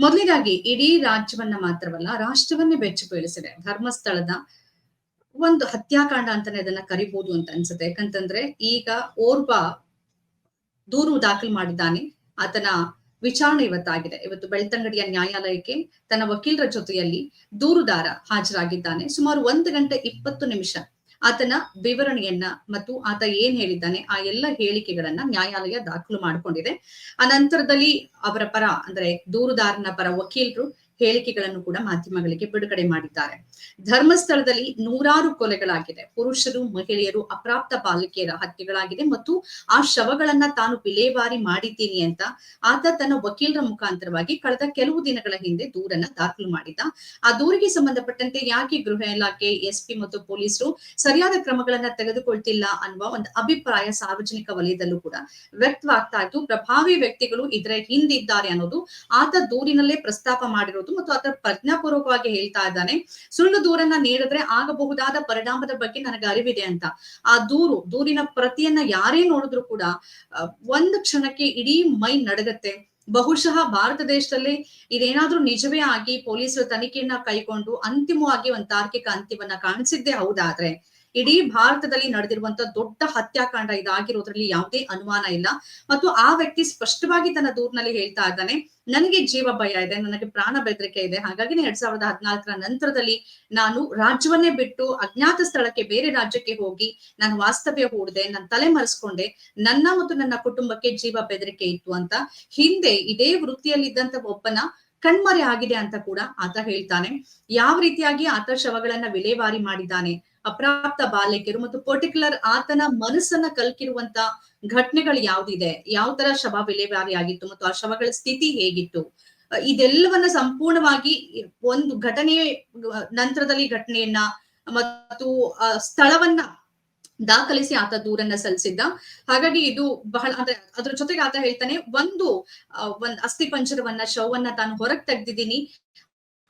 ಮೊದಲಿಗಾಗಿ ಇಡೀ ರಾಜ್ಯವನ್ನ ಮಾತ್ರವಲ್ಲ, ರಾಷ್ಟ್ರವನ್ನೇ ಬೆಚ್ಚು ಬೀಳಿಸಿದೆ. ಧರ್ಮಸ್ಥಳದ ಒಂದು ಹತ್ಯಾಕಾಂಡ ಅಂತಾನೆ ಅದನ್ನ ಕರಿಬಹುದು ಅಂತ ಅನ್ಸುತ್ತೆ. ಯಾಕಂತಂದ್ರೆ ಈಗ ಓರ್ವ ದೂರು ದಾಖಲು ಮಾಡಿದ್ದಾನೆ. ಆತನ ವಿಚಾರಣೆ ಇವತ್ತಾಗಿದೆ. ಇವತ್ತು ಬೆಳ್ತಂಗಡಿಯ ನ್ಯಾಯಾಲಯಕ್ಕೆ ತನ್ನ ವಕೀಲರ ಜೊತೆಯಲ್ಲಿ ದೂರುದಾರ ಹಾಜರಾಗಿದ್ದಾನೆ. ಸುಮಾರು ಒಂದು ಗಂಟೆ ಇಪ್ಪತ್ತು ನಿಮಿಷ ಆತನ ವಿವರಣೆಯನ್ನ ಮತ್ತು ಆತ ಏನ್ ಹೇಳಿದ್ದಾನೆ, ಆ ಎಲ್ಲ ಹೇಳಿಕೆಗಳನ್ನ ನ್ಯಾಯಾಲಯ ದಾಖಲು ಮಾಡಿಕೊಂಡಿದೆ. ಆ ನಂತರದಲ್ಲಿ ಅವರ ಪರ, ಅಂದ್ರೆ ದೂರುದಾರನ ಪರ, ವಕೀಲರು ಹೇಳಿಕೆಗಳನ್ನು ಕೂಡ ಮಾಧ್ಯಮಗಳಿಗೆ ಬಿಡುಗಡೆ ಮಾಡಿದ್ದಾರೆ. ಧರ್ಮಸ್ಥಳದಲ್ಲಿ ನೂರಾರು ಕೊಲೆಗಳಾಗಿದೆ. ಪುರುಷರು, ಮಹಿಳೆಯರು ಅಪ್ರಾಪ್ತ ಬಾಲಕಿಯರ ಹತ್ಯೆಗಳಾಗಿದೆ ಮತ್ತು ಆ ಶವಗಳನ್ನ ತಾನು ವಿಲೇವಾರಿ ಮಾಡಿದ್ದೀನಿ ಅಂತ ಆತ ತನ್ನ ವಕೀಲರ ಮುಖಾಂತರವಾಗಿ ಕಳೆದ ಕೆಲವು ದಿನಗಳ ಹಿಂದೆ ದೂರನ್ನ ದಾಖಲು ಮಾಡಿದ್ದ ಆ ದೂರಿಗೆ ಸಂಬಂಧಪಟ್ಟಂತೆ ಯಾಕೆ ಗೃಹ ಇಲಾಖೆ, ಎಸ್ಪಿ ಮತ್ತು ಪೊಲೀಸರು ಸರಿಯಾದ ಕ್ರಮಗಳನ್ನ ತೆಗೆದುಕೊಳ್ತಿಲ್ಲ ಅನ್ನುವ ಒಂದು ಅಭಿಪ್ರಾಯ ಸಾರ್ವಜನಿಕ ವಲಯದಲ್ಲೂ ಕೂಡ ವ್ಯಕ್ತವಾಗ್ತಾ ಇತ್ತು. ಪ್ರಭಾವಿ ವ್ಯಕ್ತಿಗಳು ಇದರ ಹಿಂದಿದ್ದಾರೆ ಅನ್ನೋದು ಆತ ದೂರಿನಲ್ಲೇ ಪ್ರಸ್ತಾಪ ಮಾಡಿರೋದು ಮತ್ತು ಅದರ ಪ್ರಜ್ಞಾಪೂರ್ವಕವಾಗಿ ಹೇಳ್ತಾ ಇದ್ದಾನೆ. ಸುಳ್ಳು ದೂರನ್ನ ನೀಡಿದ್ರೆ ಆಗಬಹುದಾದ ಪರಿಣಾಮದ ಬಗ್ಗೆ ನನಗೆ ಅರಿವಿದೆ ಅಂತ. ಆ ದೂರು, ದೂರಿನ ಪ್ರತಿಯನ್ನ ಯಾರೇ ನೋಡಿದ್ರು ಕೂಡ ಒಂದು ಕ್ಷಣಕ್ಕೆ ಇಡೀ ಮೈ ನಡಗತ್ತೆ. ಬಹುಶಃ ಭಾರತ ದೇಶದಲ್ಲಿ ಇದೇನಾದ್ರೂ ನಿಜವೇ ಆಗಿ ಪೊಲೀಸರು ತನಿಖೆಯನ್ನ ಕೈಗೊಂಡು ಅಂತಿಮವಾಗಿ ಒಂದು ತಾರ್ಕಿಕ ಅಂತ್ಯವನ್ನ ಕಾಣಿಸಿದ್ದೇ ಹೌದಾದ್ರೆ ಇಡೀ ಭಾರತದಲ್ಲಿ ನಡೆದಿರುವಂತ ದೊಡ್ಡ ಹತ್ಯಾಕಾಂಡ ಇದಾಗಿರೋದ್ರಲ್ಲಿ ಯಾವುದೇ ಅನುಮಾನ ಇಲ್ಲ. ಮತ್ತು ಆ ವ್ಯಕ್ತಿ ಸ್ಪಷ್ಟವಾಗಿ ತನ್ನ ದೂರಿನಲ್ಲಿ ಹೇಳ್ತಾ ಇದ್ದಾನೆ, ನನಗೆ ಜೀವ ಭಯ ಇದೆ, ನನಗೆ ಪ್ರಾಣ ಬೆದರಿಕೆ ಇದೆ. ಹಾಗಾಗಿ ಎರಡ್ ಸಾವಿರದ ಹದಿನಾಲ್ಕರ ನಂತರದಲ್ಲಿ ನಾನು ರಾಜ್ಯವನ್ನೇ ಬಿಟ್ಟು ಅಜ್ಞಾತ ಸ್ಥಳಕ್ಕೆ ಬೇರೆ ರಾಜ್ಯಕ್ಕೆ ಹೋಗಿ ನಾನು ವಾಸ್ತವ್ಯ ಹೂಡಿದೆ ನನ್ನ ತಲೆ ಮರೆಸ್ಕೊಂಡೆ, ನನ್ನ ಮತ್ತು ನನ್ನ ಕುಟುಂಬಕ್ಕೆ ಜೀವ ಬೆದರಿಕೆ ಇತ್ತು ಅಂತ ಹಿಂದೆ ಇದೇ ವೃತ್ತಿಯಲ್ಲಿದ್ದಂತ ಒಬ್ಬನ ಕಣ್ಮರೆ ಆಗಿದೆ ಅಂತ ಕೂಡ ಆತ ಹೇಳ್ತಾನೆ. ಯಾವ ರೀತಿಯಾಗಿ ಆತ ಶವಗಳನ್ನ ವಿಲೇವಾರಿ ಮಾಡಿದ್ದಾನೆ ಅಪ್ರಾಪ್ತ ಬಾಲಕಿಯರು ಮತ್ತು ಪರ್ಟಿಕ್ಯುಲರ್ ಆತನ ಮನಸ್ಸನ್ನ ಕಲ್ಕಿರುವಂತ ಘಟನೆಗಳು ಯಾವ್ದಿದೆ? ಯಾವ ತರ ಶವ ವಿಲೇವಾರಿ ಆಗಿತ್ತು ಮತ್ತು ಆ ಶವಗಳ ಸ್ಥಿತಿ ಹೇಗಿತ್ತು? ಇದೆಲ್ಲವನ್ನ ಸಂಪೂರ್ಣವಾಗಿ ಒಂದು ಘಟನೆ ನಂತರದಲ್ಲಿ ಘಟನೆಯನ್ನ ಮತ್ತು ಸ್ಥಳವನ್ನ ದಾಖಲಿಸಿ ಆತ ದೂರನ್ನ ಸಲ್ಲಿಸಿದ್ದ. ಹಾಗಾಗಿ ಇದು ಬಹಳ, ಅಂದ್ರೆ ಅದ್ರ ಜೊತೆಗೆ ಆತ ಹೇಳ್ತಾನೆ, ಒಂದು ಒಂದ್ ಅಸ್ಥಿ ಪಂಜರವನ್ನ, ಶವವನ್ನ ತಾನು ಹೊರಗ್ ತೆಗ್ದಿದ್ದೀನಿ.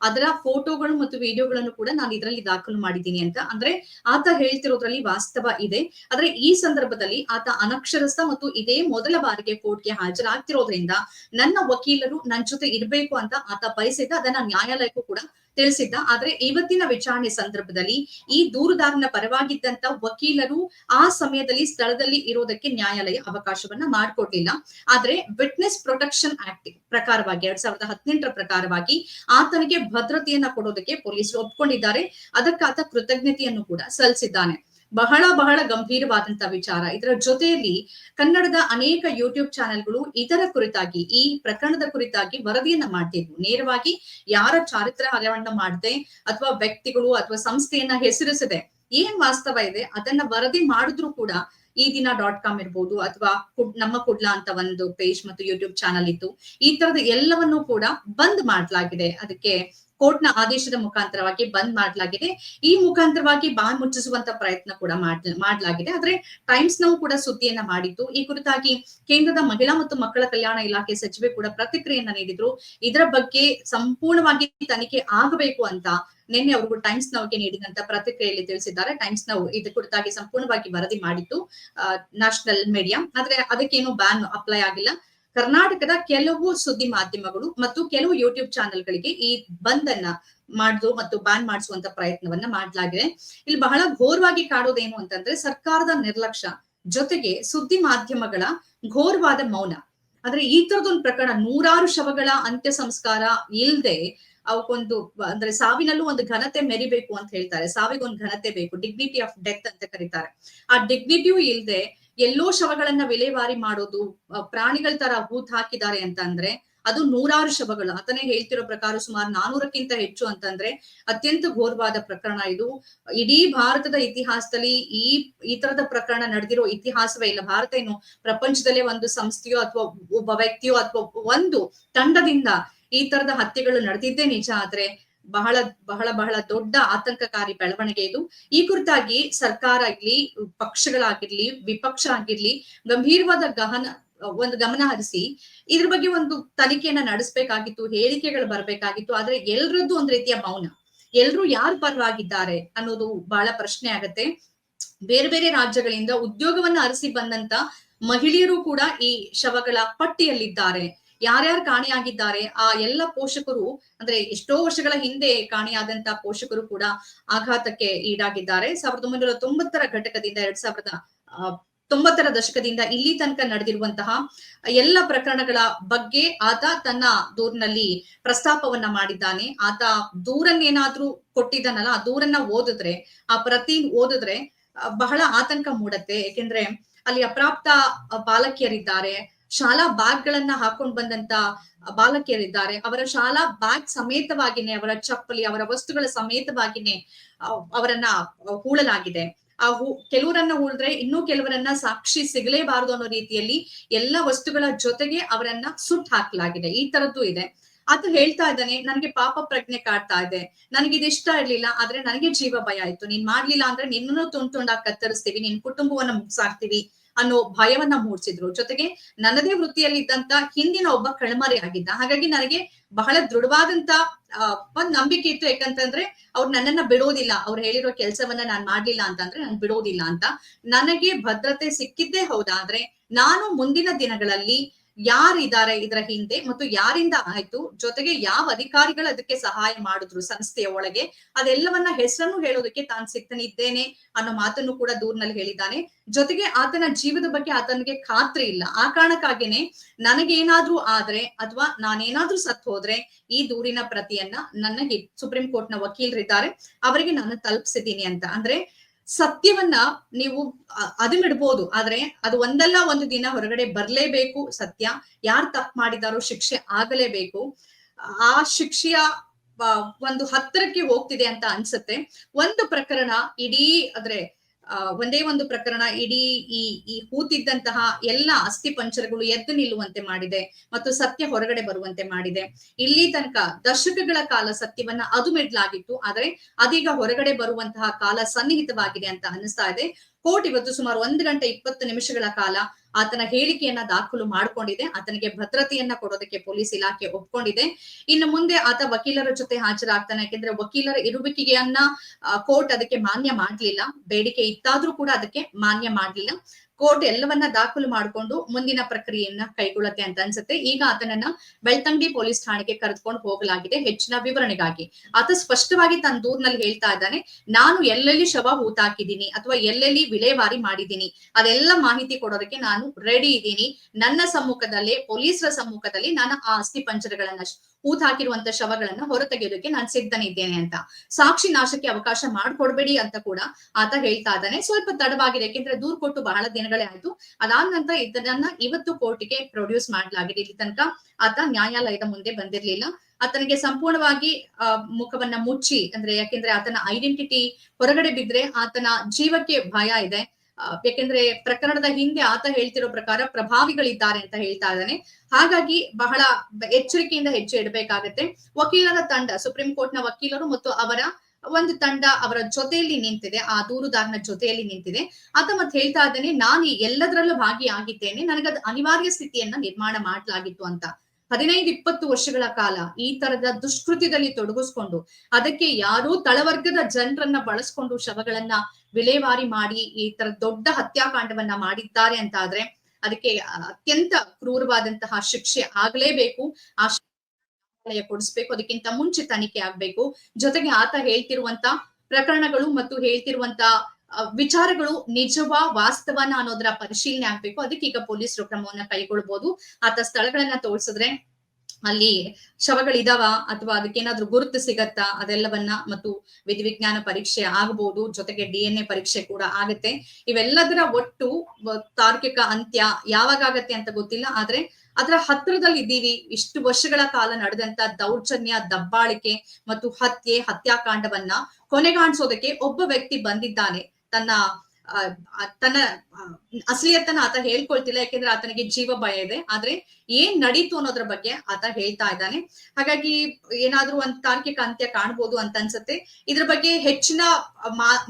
ಅದರ ಫೋಟೋಗಳು ಮತ್ತು ವಿಡಿಯೋಗಳನ್ನು ಕೂಡ ನಾನು ಇದರಲ್ಲಿ ದಾಖಲು ಮಾಡಿದ್ದೀನಿ ಅಂತ. ಅಂದ್ರೆ ಆತ ಹೇಳ್ತಿರೋದ್ರಲ್ಲಿ ವಾಸ್ತವ ಇದೆ. ಆದ್ರೆ ಈ ಸಂದರ್ಭದಲ್ಲಿ ಆತ ಅನಕ್ಷರಸ್ಥ ಮತ್ತು ಇದೇ ಮೊದಲ ಬಾರಿಗೆ ಕೋರ್ಟ್ಗೆ ಹಾಜರಾಗ್ತಿರೋದ್ರಿಂದ ನನ್ನ ವಕೀಲರು ನನ್ನ ಜೊತೆ ಇರಬೇಕು ಅಂತ ಆತ ಬಯಸಿದ್ದ ಅದನ್ನ ನ್ಯಾಯಾಲಯಕ್ಕೂ ಕೂಡ ತಿಳಿಸಿದ್ದ. ಆದ್ರೆ ಇವತ್ತಿನ ವಿಚಾರಣೆ ಸಂದರ್ಭದಲ್ಲಿ ಈ ದೂರುದಾರನ ಪರವಾಗಿದ್ದಂತ ವಕೀಲರು ಆ ಸಮಯದಲ್ಲಿ ಸ್ಥಳದಲ್ಲಿ ಇರೋದಕ್ಕೆ ನ್ಯಾಯಾಲಯ ಅವಕಾಶವನ್ನ ಮಾಡಿಕೊಟ್ಟಿಲ್ಲ ಆದ್ರೆ ವಿಟ್ನೆಸ್ ಪ್ರೊಟೆಕ್ಷನ್ ಆಕ್ಟ್ ಪ್ರಕಾರವಾಗಿ, ಎರಡ್ ಸಾವಿರದ ಹದಿನೆಂಟರ ಪ್ರಕಾರವಾಗಿ ಆತನಿಗೆ ಭದ್ರತೆಯನ್ನ ಕೊಡೋದಕ್ಕೆ ಪೊಲೀಸರು ಒಪ್ಕೊಂಡಿದ್ದಾರೆ. ಅದಕ್ಕಾತ ಕೃತಜ್ಞತೆಯನ್ನು ಕೂಡ ಸಲ್ಲಿಸಿದ್ದಾನೆ. ಬಹಳ ಬಹಳ ಗಂಭೀರವಾದಂತಹ ವಿಚಾರ. ಇದರ ಜೊತೆಯಲ್ಲಿ ಕನ್ನಡದ ಅನೇಕ ಯೂಟ್ಯೂಬ್ ಚಾನೆಲ್ಗಳು ಇದರ ಕುರಿತಾಗಿ, ಈ ಪ್ರಕರಣದ ಕುರಿತಾಗಿ ವರದಿಯನ್ನ ಮಾಡ್ತಿದ್ವು. ನೇರವಾಗಿ ಯಾರ ಚಾರಿತ್ರ ಹರವನ್ನ ಮಾಡದೆ ಅಥವಾ ವ್ಯಕ್ತಿಗಳು ಅಥವಾ ಸಂಸ್ಥೆಯನ್ನ ಹೆಸರಿಸದೆ ಏನ್ ವಾಸ್ತವ ಇದೆ? ಅದನ್ನ ವರದಿ ಮಾಡಿದ್ರು ಕೂಡ ಈ ದಿನ ಡಾಟ್ ಕಾಮ್ ಇರ್ಬೋದು ಅಥವಾ ನಮ್ಮ ಕುಡ್ಲ ಅಂತ ಒಂದು ಪೇಜ್ ಮತ್ತು ಯೂಟ್ಯೂಬ್ ಚಾನಲ್ ಇತ್ತು. ಈ ತರದ ಎಲ್ಲವನ್ನೂ ಕೂಡ ಬಂದ್ ಮಾಡಲಾಗಿದೆ. ಅದಕ್ಕೆ ಕೋರ್ಟ್ನ ಆದೇಶದ ಮುಖಾಂತರವಾಗಿ ಬಂದ್ ಮಾಡಲಾಗಿದೆ. ಈ ಮುಖಾಂತರವಾಗಿ ಬಾಯ್ ಮುಚ್ಚಿಸುವಂತ ಪ್ರಯತ್ನ ಕೂಡ ಮಾಡ್, ಮಾಡಲಾಗಿದೆ. ಆದ್ರೆ ಟೈಮ್ಸ್ ನಾವು ಕೂಡ ಸುದ್ದಿಯನ್ನ ಮಾಡಿತ್ತು ಈ ಕುರಿತಾಗಿ ಕೇಂದ್ರದ ಮಹಿಳಾ ಮತ್ತು ಮಕ್ಕಳ ಕಲ್ಯಾಣ ಇಲಾಖೆ ಸಚಿವೆ ಕೂಡ ಪ್ರತಿಕ್ರಿಯೆಯನ್ನ ನೀಡಿದ್ರು. ಇದರ ಬಗ್ಗೆ ಸಂಪೂರ್ಣವಾಗಿ ತನಿಖೆ ಆಗಬೇಕು ಅಂತ ನಿನ್ನೆ ಅವರು ಟೈಮ್ಸ್ ನೌಗೆ ನೀಡಿದಂತ ಪ್ರತಿಕ್ರಿಯೆಯಲ್ಲಿ ತಿಳಿಸಿದ್ದಾರೆ. ಟೈಮ್ಸ್ ನಾವು ಇದು ಕುರಿತಾಗಿ ಸಂಪೂರ್ಣವಾಗಿ ವರದಿ ಮಾಡಿತ್ತು ನ್ಯಾಷನಲ್ ಮೀಡಿಯಾ ಆದ್ರೆ ಅದಕ್ಕೇನು ಬ್ಯಾನ್ ಅಪ್ಲೈ ಆಗಿಲ್ಲ. ಕರ್ನಾಟಕದ ಕೆಲವು ಸುದ್ದಿ ಮಾಧ್ಯಮಗಳು ಮತ್ತು ಕೆಲವು ಯೂಟ್ಯೂಬ್ ಚಾನೆಲ್ಗಳಿಗೆ ಈ ಬಂದ್ ಅನ್ನ ಮಾಡುದು ಮತ್ತು ಬ್ಯಾನ್ ಮಾಡಿಸುವಂತ ಪ್ರಯತ್ನವನ್ನ ಮಾಡಲಾಗಿದೆ. ಇಲ್ಲಿ ಬಹಳ ಘೋರವಾಗಿ ಕಾಡೋದೇನು ಅಂತಂದ್ರೆ ಸರ್ಕಾರದ ನಿರ್ಲಕ್ಷ್ಯ ಜೊತೆಗೆ ಸುದ್ದಿ ಮಾಧ್ಯಮಗಳ ಘೋರವಾದ ಮೌನ. ಅಂದ್ರೆ ಈ ತರದೊಂದು ಪ್ರಕರಣ ನೂರಾರು ಶವಗಳ ಅಂತ್ಯ ಸಂಸ್ಕಾರ ಇಲ್ಲದೆ ಅವಕ್ಕೊಂದು ಅಂದ್ರೆ ಸಾವಿನಲ್ಲೂ ಒಂದು ಘನತೆ ಮೆರಿಬೇಕು ಅಂತ ಹೇಳ್ತಾರೆ. ಸಾವಿಗೊಂದು ಘನತೆ ಬೇಕು ಡಿಗ್ನಿಟಿ ಆಫ್ ಡೆತ್ ಅಂತ ಕರೀತಾರೆ. ಆ ಡಿಗ್ನಿಟಿಯೂ ಇಲ್ದೆ ಎಲ್ಲೋ ಶವಗಳನ್ನ ವಿಲೇವಾರಿ ಮಾಡೋದು ಪ್ರಾಣಿಗಳ ತರ ಹೂತ್ ಹಾಕಿದ್ದಾರೆ ಅಂತ ಅಂದ್ರೆ ಅದು ನೂರಾರು ಶವಗಳು. ಆತನೇ ಹೇಳ್ತಿರೋ ಪ್ರಕಾರ ಸುಮಾರು ನಾನೂರಕ್ಕಿಂತ ಹೆಚ್ಚು ಅಂತಂದ್ರೆ ಅತ್ಯಂತ ಘೋರವಾದ ಪ್ರಕರಣ ಇದು. ಇಡೀ ಭಾರತದ ಇತಿಹಾಸದಲ್ಲಿ ಈ ಈ ತರದ ಪ್ರಕರಣ ನಡೆದಿರೋ ಇತಿಹಾಸವೇ ಇಲ್ಲ. ಭಾರತ ಏನು ಪ್ರಪಂಚದಲ್ಲೇ ಒಂದು ಸಂಸ್ಥೆಯೋ ಅಥವಾ ಒಬ್ಬ ವ್ಯಕ್ತಿಯೋ ಅಥವಾ ಒಂದು ತಂಡದಿಂದ ಈ ತರದ ಹತ್ಯೆಗಳು ನಡೆದಿದ್ದೇ ನಿಜ ಆದ್ರೆ ಬಹಳ ಬಹಳ ಬಹಳ ದೊಡ್ಡ ಆತಂಕಕಾರಿ ಬೆಳವಣಿಗೆ ಇದು. ಈ ಕುರಿತಾಗಿ ಸರ್ಕಾರ ಆಗ್ಲಿ, ಪಕ್ಷಗಳಾಗಿರ್ಲಿ, ವಿಪಕ್ಷ ಆಗಿರ್ಲಿ, ಗಂಭೀರವಾದ ಗಹನ, ಒಂದು ಗಮನ ಹರಿಸಿ, ಇದ್ರ ಬಗ್ಗೆ ಒಂದು ತನಿಖೆಯನ್ನ ನಡೆಸಬೇಕಾಗಿತ್ತು, ಹೇಳಿಕೆಗಳು ಬರಬೇಕಾಗಿತ್ತು, ಆದ್ರೆ ಎಲ್ರದ್ದು ಒಂದ್ ರೀತಿಯ ಮೌನ. ಎಲ್ರು ಯಾರು ಪರವಾಗಿದ್ದಾರೆ ಅನ್ನೋದು ಬಹಳ ಪ್ರಶ್ನೆ ಆಗತ್ತೆ. ಬೇರೆ ಬೇರೆ ರಾಜ್ಯಗಳಿಂದ ಉದ್ಯೋಗವನ್ನ ಅರಸಿ ಬಂದಂತ ಮಹಿಳೆಯರು ಕೂಡ ಈ ಶವಗಳ ಪಟ್ಟಿಯಲ್ಲಿದ್ದಾರೆ. ಯಾರ್ಯಾರು ಕಾಣೆಯಾಗಿದ್ದಾರೆ, ಆ ಎಲ್ಲ ಪೋಷಕರು, ಅಂದ್ರೆ ಎಷ್ಟೋ ವರ್ಷಗಳ ಹಿಂದೆ ಕಾಣೆಯಾದಂತಹ ಪೋಷಕರು ಕೂಡ ಆಘಾತಕ್ಕೆ ಈಡಾಗಿದ್ದಾರೆ. ಸಾವಿರದ ಒಂಬೈನೂರ ತೊಂಬತ್ತರ ಘಟಕದಿಂದ, ಎರಡ್ ಸಾವಿರದ ತೊಂಬತ್ತರ ದಶಕದಿಂದ ಇಲ್ಲಿ ತನಕ ನಡೆದಿರುವಂತಹ ಎಲ್ಲ ಪ್ರಕರಣಗಳ ಬಗ್ಗೆ ಆತ ತನ್ನ ದೂರಿನಲ್ಲಿ ಪ್ರಸ್ತಾಪವನ್ನ ಮಾಡಿದ್ದಾನೆ. ಆತ ದೂರನ್ನೇನಾದ್ರೂ ಕೊಟ್ಟಿದ್ದಾನಲ್ಲ, ಆ ದೂರನ್ನ ಓದಿದ್ರೆ, ಆ ಪ್ರತಿ ಓದಿದ್ರೆ ಬಹಳ ಆತಂಕ ಮೂಡತ್ತೆ. ಏಕೆಂದ್ರೆ ಅಲ್ಲಿ ಅಪ್ರಾಪ್ತ ಬಾಲಕಿಯರಿದ್ದಾರೆ ಶಾಲಾ ಬ್ಯಾಗ್ ಗಳನ್ನ ಹಾಕೊಂಡ್ ಬಂದಂತ ಬಾಲಕಿಯರಿದ್ದಾರೆ. ಅವರ ಶಾಲಾ ಬ್ಯಾಗ್ ಸಮೇತವಾಗಿನೇ, ಅವರ ಚಪ್ಪಲಿ, ಅವರ ವಸ್ತುಗಳ ಸಮೇತವಾಗಿನೇ ಅವರನ್ನ ಹೂಳಲಾಗಿದೆ. ಆ ಹೂ, ಕೆಲವರನ್ನ ಹೂಳಿದ್ರೆ ಇನ್ನೂ ಕೆಲವರನ್ನ ಸಾಕ್ಷಿ ಸಿಗಲೇಬಾರದು ಅನ್ನೋ ರೀತಿಯಲ್ಲಿ ಎಲ್ಲ ವಸ್ತುಗಳ ಜೊತೆಗೆ ಅವರನ್ನ ಸುಟ್ಟು ಹಾಕಲಾಗಿದೆ. ಈ ತರದ್ದು ಇದೆ. ಆತ ಹೇಳ್ತಾ ಇದ್ದಾನೆ, ನನಗೆ ಪಾಪ ಪ್ರಜ್ಞೆ ಕಾಡ್ತಾ ಇದೆ. ನನಗೆ ಇದಿಷ್ಟ ಇರ್ಲಿಲ್ಲ, ಆದ್ರೆ ನನಗೆ ಜೀವ ಭಯ ಆಯ್ತು. ನೀನ್ ಮಾಡ್ಲಿಲ್ಲ ಅಂದ್ರೆ ನಿನ್ನನ್ನು ತುಂಡ್ ತುಂಡಾಗಿ ಕತ್ತರಿಸ್ತೀವಿ. ನಿನ್ ಕುಟುಂಬವನ್ನ ಮುಗ್ಸಾಕ್ತಿವಿ. ಅನ್ನೋ ಭಯವನ್ನ ಮೂಡಿಸಿದ್ರು. ಜೊತೆಗೆ ನನ್ನದೇ ವೃತ್ತಿಯಲ್ಲಿ ಇದ್ದಂತ ಹಿಂದಿನ ಒಬ್ಬ ಕಣ್ಮರೆ ಆಗಿದ್ದ. ಹಾಗಾಗಿ ನನಗೆ ಬಹಳ ದೃಢವಾದಂತ ಒಂದ್ ನಂಬಿಕೆ ಇತ್ತು. ಯಾಕಂತಂದ್ರೆ ಅವ್ರು ನನ್ನನ್ನ ಬಿಡೋದಿಲ್ಲ. ಅವ್ರು ಹೇಳಿರೋ ಕೆಲಸವನ್ನ ನಾನ್ ಮಾಡ್ಲಿಲ್ಲ ಅಂತಂದ್ರೆ ನಾನು ಬಿಡೋದಿಲ್ಲ ಅಂತ. ನನಗೆ ಭದ್ರತೆ ಸಿಕ್ಕಿದ್ದೇ ಹೌದಾದ್ರೆ ನಾನು ಮುಂದಿನ ದಿನಗಳಲ್ಲಿ ಯಾರಿದ್ದಾರೆ ಇದರ ಹಿಂದೆ ಮತ್ತು ಯಾರಿಂದ ಆಯ್ತು, ಜೊತೆಗೆ ಯಾವ ಅಧಿಕಾರಿಗಳು ಅದಕ್ಕೆ ಸಹಾಯ ಮಾಡಿದ್ರು ಸಂಸ್ಥೆಯ ಒಳಗೆ, ಅದೆಲ್ಲವನ್ನ ಹೆಸರನ್ನು ಹೇಳೋದಕ್ಕೆ ತಾನು ಸಿದ್ಧನಿದ್ದೇನೆ ಅನ್ನೋ ಮಾತನ್ನು ಕೂಡ ದೂರ್ನಲ್ಲಿ ಹೇಳಿದ್ದಾನೆ. ಜೊತೆಗೆ ಆತನ ಜೀವದ ಬಗ್ಗೆ ಆತನಿಗೆ ಖಾತ್ರಿ ಇಲ್ಲ. ಆ ಕಾರಣಕ್ಕಾಗಿನೇ ನನಗೇನಾದ್ರೂ ಆದ್ರೆ ಅಥವಾ ನಾನೇನಾದ್ರೂ ಸತ್ ಹೋದ್ರೆ ಈ ದೂರಿನ ಪ್ರತಿಯನ್ನ ನನ್ನ ಸುಪ್ರೀಂ ಕೋರ್ಟ್ನ ವಕೀಲರಿದ್ದಾರೆ, ಅವರಿಗೆ ನಾನು ತಲುಪಿಸಿದ್ದೀನಿ ಅಂತ. ಅಂದ್ರೆ ಸತ್ಯವನ್ನ ನೀವು ಅದುಮಿಡ್ಬೋದು ಆದ್ರೆ ಅದು ಒಂದಲ್ಲ ಒಂದು ದಿನ ಹೊರಗಡೆ ಬರ್ಲೇಬೇಕು ಸತ್ಯ. ಯಾರು ತಪ್ಪು ಮಾಡಿದಾರೋ ಶಿಕ್ಷೆ ಆಗಲೇಬೇಕು. ಆ ಶಿಕ್ಷೆಯ ಒಂದು ಹತ್ತಿರಕ್ಕೆ ಹೋಗ್ತಿದೆ ಅಂತ ಅನ್ಸುತ್ತೆ. ಒಂದು ಪ್ರಕರಣ ಇಡೀ ಅಂದ್ರೆ ಒಂದೇ ಒಂದು ಪ್ರಕರಣ ಇಡೀ ಈ ಈ ಹೂತಿದ್ದಂತಹ ಎಲ್ಲ ಅಸ್ಥಿ ಪಂಚರಗಳು ಎದ್ದು ನಿಲ್ಲುವಂತೆ ಮಾಡಿದೆ ಮತ್ತು ಸತ್ಯ ಹೊರಗಡೆ ಬರುವಂತೆ ಮಾಡಿದೆ. ಇಲ್ಲಿ ತನಕ ದಶಕಗಳ ಕಾಲ ಸತ್ಯವನ್ನ ಅದು ಮೆಡ್ಲಾಗಿತ್ತು, ಆದ್ರೆ ಅದೀಗ ಹೊರಗಡೆ ಬರುವಂತಹ ಕಾಲ ಸನ್ನಿಹಿತವಾಗಿದೆ ಅಂತ ಅನಿಸ್ತಾ ಇದೆ. ಕೋರ್ಟ್ ಇವತ್ತು ಸುಮಾರು ಒಂದು ಗಂಟೆ ಇಪ್ಪತ್ತು ನಿಮಿಷಗಳ ಕಾಲ ಆತನ ಹೇಳಿಕೆಯನ್ನ ದಾಖಲು ಮಾಡ್ಕೊಂಡಿದೆ. ಆತನಿಗೆ ಭದ್ರತೆಯನ್ನ ಕೊಡೋದಕ್ಕೆ ಪೊಲೀಸ್ ಇಲಾಖೆ ಒಪ್ಕೊಂಡಿದೆ. ಇನ್ನು ಮುಂದೆ ಆತ ವಕೀಲರ ಜೊತೆ ಹಾಜರಾಗ್ತಾನೆ. ಯಾಕೆಂದ್ರೆ ವಕೀಲರ ಇರುವಿಕೆಯನ್ನ ಕೋರ್ಟ್ ಅದಕ್ಕೆ ಮಾನ್ಯ ಮಾಡ್ಲಿಲ್ಲ. ಬೇಡಿಕೆ ಇತ್ತಾದ್ರೂ ಕೂಡ ಅದಕ್ಕೆ ಮಾನ್ಯ ಮಾಡ್ಲಿಲ್ಲ. ಕೋರ್ಟ್ ಎಲ್ಲವನ್ನ ದಾಖಲು ಮಾಡಿಕೊಂಡು ಮುಂದಿನ ಪ್ರಕ್ರಿಯೆಯನ್ನ ಕೈಗೊಳ್ಳುತ್ತೆ ಅಂತ ಅನ್ಸುತ್ತೆ. ಈಗ ಆತನನ್ನ ಬೆಳ್ತಂಗಡಿ ಪೊಲೀಸ್ ಠಾಣೆಗೆ ಕರೆದುಕೊಂಡು ಹೋಗಲಾಗಿದೆ ಹೆಚ್ಚಿನ ವಿವರಣೆಗಾಗಿ. ಆತ ಸ್ಪಷ್ಟವಾಗಿ ತನ್ನ ದೂರ್ನಲ್ಲಿ ಹೇಳ್ತಾ ಇದ್ದಾನೆ, ನಾನು ಎಲ್ಲೆಲ್ಲಿ ಶವ ಹೂತಾಕಿದ್ದೀನಿ ಅಥವಾ ಎಲ್ಲೆಲ್ಲಿ ವಿಲೇವಾರಿ ಮಾಡಿದ್ದೀನಿ, ಅದೆಲ್ಲ ಮಾಹಿತಿ ಕೊಡೋದಕ್ಕೆ ನಾನು ರೆಡಿ ಇದ್ದೀನಿ. ನನ್ನ ಸಮ್ಮುಖದಲ್ಲಿ, ಪೊಲೀಸರ ಸಮ್ಮುಖದಲ್ಲಿ ನಾನು ಆ ಅಸ್ಥಿ ಪಂಜರಗಳನ್ನ ಹೂತ್ ಹಾಕಿರುವಂತ ಶವಗಳನ್ನ ಹೊರತೆಗೆಯೋದಕ್ಕೆ ನಾನು ಸಿದ್ಧನಿದ್ದೇನೆ ಅಂತ. ಸಾಕ್ಷಿ ನಾಶಕ್ಕೆ ಅವಕಾಶ ಮಾಡ್ಕೊಡ್ಬೇಡಿ ಅಂತ ಕೂಡ ಆತ ಹೇಳ್ತಾ ಇದ್ದಾನೆ. ಸ್ವಲ್ಪ ತಡವಾಗಿದೆ ಯಾಕೆಂದ್ರೆ ದೂರ್ ಕೊಟ್ಟು ಬಹಳ ದಿನಗಳೇ ಆಯ್ತು. ಅದಾದ ನಂತರ ಇದನ್ನ ಇವತ್ತು ಕೋರ್ಟ್ಗೆ ಪ್ರೊಡ್ಯೂಸ್ ಮಾಡಲಾಗಿದೆ. ಇಲ್ಲಿ ತನಕ ಆತ ನ್ಯಾಯಾಲಯದ ಮುಂದೆ ಬಂದಿರಲಿಲ್ಲ. ಆತನಿಗೆ ಸಂಪೂರ್ಣವಾಗಿ ಮುಖವನ್ನ ಮುಚ್ಚಿ, ಅಂದ್ರೆ ಯಾಕೆಂದ್ರೆ ಆತನ ಐಡೆಂಟಿಟಿ ಹೊರಗಡೆ ಬಿದ್ರೆ ಆತನ ಜೀವಕ್ಕೆ ಭಯ ಇದೆ. ಯಾಕೆಂದ್ರೆ ಪ್ರಕರಣದ ಹಿಂದೆ ಆತ ಹೇಳ್ತಿರೋ ಪ್ರಕಾರ ಪ್ರಭಾವಿಗಳಿದ್ದಾರೆ ಅಂತ ಹೇಳ್ತಾ ಇದ್ದಾನೆ. ಹಾಗಾಗಿ ಬಹಳ ಎಚ್ಚರಿಕೆಯಿಂದ ಹೆಜ್ಜೆ ಇಡಬೇಕಾಗತ್ತೆ. ವಕೀಲರ ತಂಡ, ಸುಪ್ರೀಂ ಕೋರ್ಟ್ನ ವಕೀಲರು ಮತ್ತು ಅವರ ಒಂದು ತಂಡ ಅವರ ಜೊತೆಯಲ್ಲಿ ನಿಂತಿದೆ, ಆ ದೂರುದಾರನ ಜೊತೆಯಲ್ಲಿ ನಿಂತಿದೆ. ಆತ ಮತ್ತೆ ಹೇಳ್ತಾ ಇದ್ದೇನೆ, ನಾನು ಎಲ್ಲದರಲ್ಲೂ ಭಾಗಿಯಾಗಿದ್ದೇನೆ. ನನಗದು ಅನಿವಾರ್ಯ ಸ್ಥಿತಿಯನ್ನ ನಿರ್ಮಾಣ ಮಾಡಲಾಗಿತ್ತು ಅಂತ. ಹದಿನೈದು ಇಪ್ಪತ್ತು ವರ್ಷಗಳ ಕಾಲ ಈ ತರದ ದುಷ್ಕೃತ್ಯದಲ್ಲಿ ತೊಡಗಿಸ್ಕೊಂಡು, ಅದಕ್ಕೆ ಯಾರೋ ತಳವರ್ಗದ ಜನರನ್ನ ಬಳಸ್ಕೊಂಡು ಶವಗಳನ್ನ ವಿಲೇವಾರಿ ಮಾಡಿ ಈ ತರ ದೊಡ್ಡ ಹತ್ಯಾಕಾಂಡವನ್ನ ಮಾಡಿದ್ದಾರೆ ಅಂತ ಆದ್ರೆ ಅದಕ್ಕೆ ಅತ್ಯಂತ ಕ್ರೂರವಾದಂತಹ ಶಿಕ್ಷೆ ಆಗ್ಲೇಬೇಕು. ಆ ನ್ಯಾಯಾಲಯ ಕೊಡಿಸ್ಬೇಕು ಅದಕ್ಕಿಂತ ಮುಂಚೆ ತನಿಖೆ ಆಗ್ಬೇಕು. ಜೊತೆಗೆ ಆತ ಹೇಳ್ತಿರುವಂತ ಪ್ರಕರಣಗಳು ಮತ್ತು ಹೇಳ್ತಿರುವಂತ ವಿಚಾರಗಳು ನಿಜವಾ, ವಾಸ್ತವನ ಅನ್ನೋದ್ರ ಪರಿಶೀಲನೆ ಆಗ್ಬೇಕು. ಅದಕ್ಕೀಗ ಪೊಲೀಸರು ಕ್ರಮವನ್ನ ಕೈಗೊಳ್ಬಹುದು ಆತ ಸ್ಥಳಗಳನ್ನ ತೋರಿಸಿದ್ರೆ ಅಲ್ಲಿ ಶವಗಳಿದಾವ ಅಥವಾ ಅದಕ್ಕೇನಾದ್ರೂ ಗುರುತು ಸಿಗತ್ತಾ ಅದೆಲ್ಲವನ್ನ ಮತ್ತು ವಿಧಿವಿಜ್ಞಾನ ಪರೀಕ್ಷೆ ಆಗಬಹುದು ಜೊತೆಗೆ ಡಿ ಎನ್ ಎ ಪರೀಕ್ಷೆ ಕೂಡ ಆಗತ್ತೆ. ಇವೆಲ್ಲದರ ಒಟ್ಟು ತಾರ್ಕಿಕ ಅಂತ್ಯ ಯಾವಾಗ ಆಗತ್ತೆ ಅಂತ ಗೊತ್ತಿಲ್ಲ, ಆದ್ರೆ ಅದರ ಹತ್ತಿರದಲ್ಲಿ ಇದ್ದೀವಿ. ಇಷ್ಟು ವರ್ಷಗಳ ಕಾಲ ನಡೆದಂತ ದೌರ್ಜನ್ಯ, ದಬ್ಬಾಳಿಕೆ ಮತ್ತು ಹತ್ಯೆ, ಹತ್ಯಾಕಾಂಡವನ್ನ ಕೊನೆಗಾಣಿಸೋದಕ್ಕೆ ಒಬ್ಬ ವ್ಯಕ್ತಿ ಬಂದಿದ್ದಾನೆ. ತನ್ನ ತನ್ನ ಅಸಲಿಯತ್ತನ ಆತ ಹೇಳ್ಕೊಳ್ತಿಲ್ಲ, ಯಾಕೆಂದ್ರೆ ಆತನಿಗೆ ಜೀವ ಭಯ ಇದೆ. ಆದ್ರೆ ಏನ್ ನಡೀತು ಅನ್ನೋದ್ರ ಬಗ್ಗೆ ಆತ ಹೇಳ್ತಾ ಇದ್ದಾನೆ. ಹಾಗಾಗಿ ಏನಾದ್ರೂ ಒಂದ್ ತಾರ್ಕಿಕ ಅಂತ್ಯ ಕಾಣ್ಬೋದು ಅಂತ ಅನ್ಸುತ್ತೆ. ಇದ್ರ ಬಗ್ಗೆ ಹೆಚ್ಚಿನ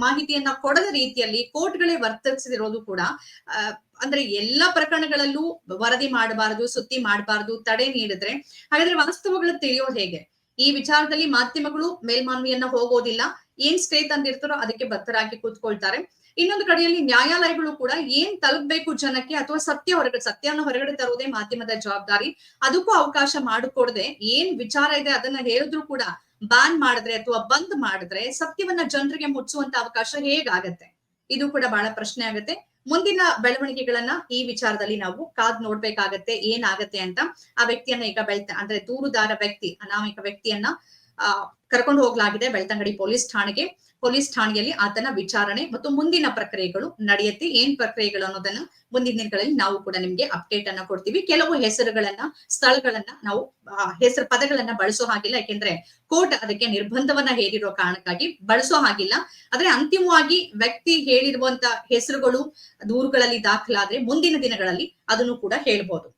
ಮಾಹಿತಿಯನ್ನ ಕೊಡದ ರೀತಿಯಲ್ಲಿ ಕೋರ್ಟ್ಗಳೇ ವರ್ತಿಸಿರೋದು ಕೂಡ ಅಂದ್ರೆ ಎಲ್ಲಾ ಪ್ರಕರಣಗಳಲ್ಲೂ ವರದಿ ಮಾಡಬಾರದು ಸುದ್ದಿ ಮಾಡಬಾರದು, ತಡೆ ನೀಡಿದ್ರೆ. ಹಾಗಾದ್ರೆ ವಾಸ್ತವಗಳು ತಿಳಿಯೋದು ಹೇಗೆ? ಈ ವಿಚಾರದಲ್ಲಿ ಮಾಧ್ಯಮಗಳು ಮೇಲ್ಮಾನ್ವಿಯನ್ನ ಹೋಗೋದಿಲ್ಲ. ಏನ್ ಸ್ಟೇ ತಂದಿರ್ತಾರೋ ಅದಕ್ಕೆ ಬತ್ತರಾಗಿ ಕೂತ್ಕೊಳ್ತಾರೆ. ಇನ್ನೊಂದು ಕಡೆಯಲ್ಲಿ ನ್ಯಾಯಾಲಯಗಳು ಕೂಡ ಏನ್ ತಲುಪಬೇಕು ಜನಕ್ಕೆ ಅಥವಾ ಸತ್ಯ ಹೊರಗಡೆ ಸತ್ಯವನ್ನು ಹೊರಗಡೆ ತರುವುದೇ ಮಾಧ್ಯಮದ ಜವಾಬ್ದಾರಿ. ಅದಕ್ಕೂ ಅವಕಾಶ ಮಾಡಿಕೊಡದೆ. ಏನ್ ವಿಚಾರ ಇದೆ ಅದನ್ನ ಹೇಳಿದ್ರು ಕೂಡ ಬ್ಯಾನ್ ಮಾಡಿದ್ರೆ ಅಥವಾ ಬಂದ್ ಮಾಡಿದ್ರೆ ಸತ್ಯವನ್ನ ಜನರಿಗೆ ಮುಚ್ಚುವಂತ ಅವಕಾಶ ಹೇಗಾಗತ್ತೆ? ಇದು ಕೂಡ ಬಹಳ ಪ್ರಶ್ನೆ ಆಗತ್ತೆ. ಮುಂದಿನ ಬೆಳವಣಿಗೆಗಳನ್ನ ಈ ವಿಚಾರದಲ್ಲಿ ನಾವು ಕಾದ್ ನೋಡ್ಬೇಕಾಗತ್ತೆ ಏನಾಗತ್ತೆ ಅಂತ ಆ ವ್ಯಕ್ತಿಯನ್ನ ಈಗ ಬೆಳ್ತ, ಅಂದ್ರೆ ದೂರುದಾರ ವ್ಯಕ್ತಿ, ಅನಾಮಿಕ ವ್ಯಕ್ತಿಯನ್ನ ಕರ್ಕೊಂಡು ಹೋಗ್ಲಾಗಿದೆ ಬೆಳ್ತಂಗಡಿ ಪೊಲೀಸ್ ಠಾಣೆಗೆ. ಪೊಲೀಸ್ ಠಾಣೆಯಲ್ಲಿ ಆತನ ವಿಚಾರಣೆ ಮತ್ತು ಮುಂದಿನ ಪ್ರಕ್ರಿಯೆಗಳು ನಡೆಯುತ್ತೆ. ಏನ್ ಪ್ರಕ್ರಿಯೆಗಳು ಅನ್ನೋದನ್ನ ಮುಂದಿನ ದಿನಗಳಲ್ಲಿ ನಾವು ಕೂಡ ನಿಮ್ಗೆ ಅಪ್ಡೇಟ್ ಅನ್ನ ಕೊಡ್ತೀವಿ. ಕೆಲವು ಹೆಸರುಗಳನ್ನ, ಸ್ಥಳಗಳನ್ನ ನಾವು ಹೆಸರು ಪದಗಳನ್ನ ಬಳಸೋ ಹಾಗಿಲ್ಲ. ಯಾಕೆಂದ್ರೆ ಕೋರ್ಟ್ ಅದಕ್ಕೆ ನಿರ್ಬಂಧವನ್ನ ಹೇರಿರೋ ಕಾರಣಕ್ಕಾಗಿ ಬಳಸೋ ಹಾಗಿಲ್ಲ. ಆದ್ರೆ ಅಂತಿಮವಾಗಿ ವ್ಯಕ್ತಿ ಹೇಳಿರುವಂತ ಹೆಸರುಗಳು ದೂರುಗಳಲ್ಲಿ ದಾಖಲಾದ್ರೆ ಮುಂದಿನ ದಿನಗಳಲ್ಲಿ ಅದನ್ನು ಕೂಡ ಹೇಳ್ಬೋದು.